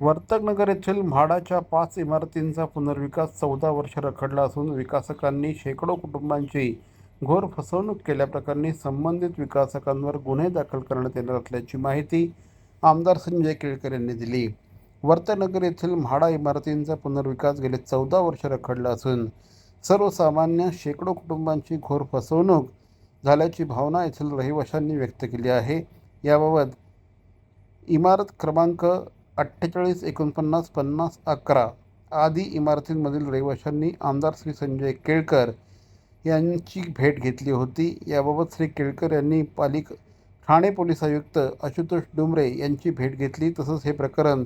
वर्तकनगर येथील म्हाडाच्या पाच इमारतींचा पुनर्विकास चौदा वर्ष रखडला असून विकासकांनी शेकडो कुटुंबांची घोर फसवणूक केल्याप्रकरणी संबंधित विकासकांवर गुन्हे दाखल करण्यात येणार असल्याची माहिती आमदार संजय केळकर यांनी दिली. वर्तनगर येथील म्हाडा इमारतींचा पुनर्विकास गेले चौदा वर्ष रखडला असून सर्वसामान्य शेकडो कुटुंबांची घोर फसवणूक झाल्याची भावना येथील रहिवाशांनी व्यक्त केली आहे. याबाबत इमारत क्रमांक अठ्ठेचाळीस एकोणपन्नास पन्नास अकरा आदी इमारतींमधील रहिवाशांनी आमदार श्री संजय केळकर यांची भेट घेतली होती. याबाबत श्री केळकर यांनी पालिक ठाणे पोलीस आयुक्त आशुतोष डुमरे यांची भेट घेतली. तसंच हे प्रकरण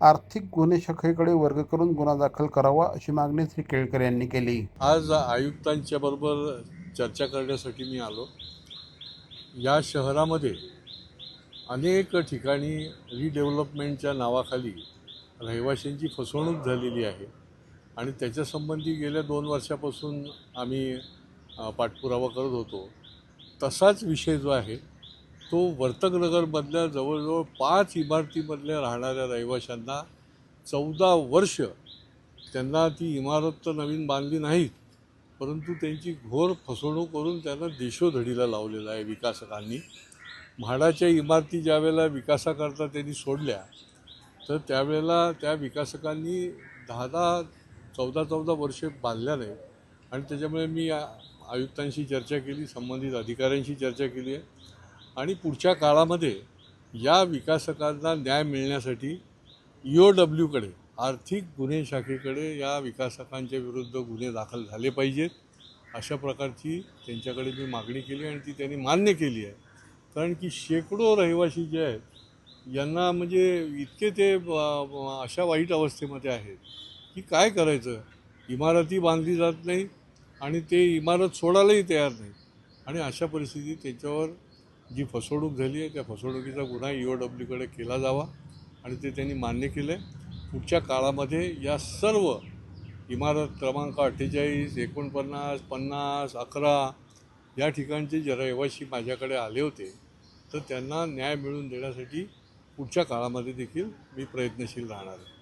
आर्थिक गुन्हे शाखेकडे वर्ग करून गुन्हा दाखल करावा अशी मागणी श्री केळकर यांनी केली. आज आयुक्तांच्या बरोबर चर्चा करण्यासाठी मी आलो. या शहरामध्ये अनेक ठिकाणी रिडेव्हलपमेंटच्या नावाखाली रहिवाशांची फसवणूक झालेली आहे. आणि त्याच्यासंबंधी गेल्या दोन वर्षापासून आम्ही पाठपुरावा करत होतो. तसाच विषय जो आहे तो वर्तकनगरमधल्या जवळजवळ पाच इमारतीमधल्या राहणाऱ्या रहिवाशांना चौदा वर्ष त्यांना ती इमारत तर नवीन बांधली नाहीत परंतु त्यांची घोर फसवणूक करून त्यांना देशोधडीला लावलेला आहे विकासकांनी. म्हाडाच्या इमारती ज्यावेळेला विकासाकरता त्यांनी सोडल्या तर त्यावेळेला त्या विकासकांनी दहा दहा चौदा चौदा वर्षे बांधल्या नाही आणि त्याच्यामुळे मी आयुक्तांशी चर्चा केली संबंधित अधिकाऱ्यांशी चर्चा केली आहे. आणि पुढच्या काळामध्ये या विकासकांना न्याय मिळण्यासाठी ई ओ डब्ल्यूकडे आर्थिक गुन्हे शाखेकडे या विकासकांच्या विरुद्ध गुन्हे दाखल झाले पाहिजेत. अशा प्रकारची त्यांच्याकडे मी मागणी केली आणि ती त्यांनी मान्य केली आहे. कारण की शेकडो रहिवासी जे आहेत यांना म्हणजे इतके ते अशा वाईट अवस्थेमध्ये आहेत की काय करायचं? इमारती बांधली जात नाही आणि ते इमारत सोडायलाही तयार नाही आणि अशा परिस्थितीत त्याच्यावर जी फसवणूक झाली आहे त्या फसवणुकीचा गुन्हा ई ओ डब्ल्यूकडे केला जावा आणि ते त्यांनी मान्य केलं आहे पुढच्या काळामध्ये या सर्व इमारत क्रमांक अठ्ठेचाळीस एकोणपन्नास पन्नास अकरा या ठिकाणचे जे रहिवासी माझ्याकडे आले होते तर त्यांना न्याय मिळवून देण्यासाठी पुढच्या काळामध्ये देखील मी प्रयत्नशील राहणार आहे.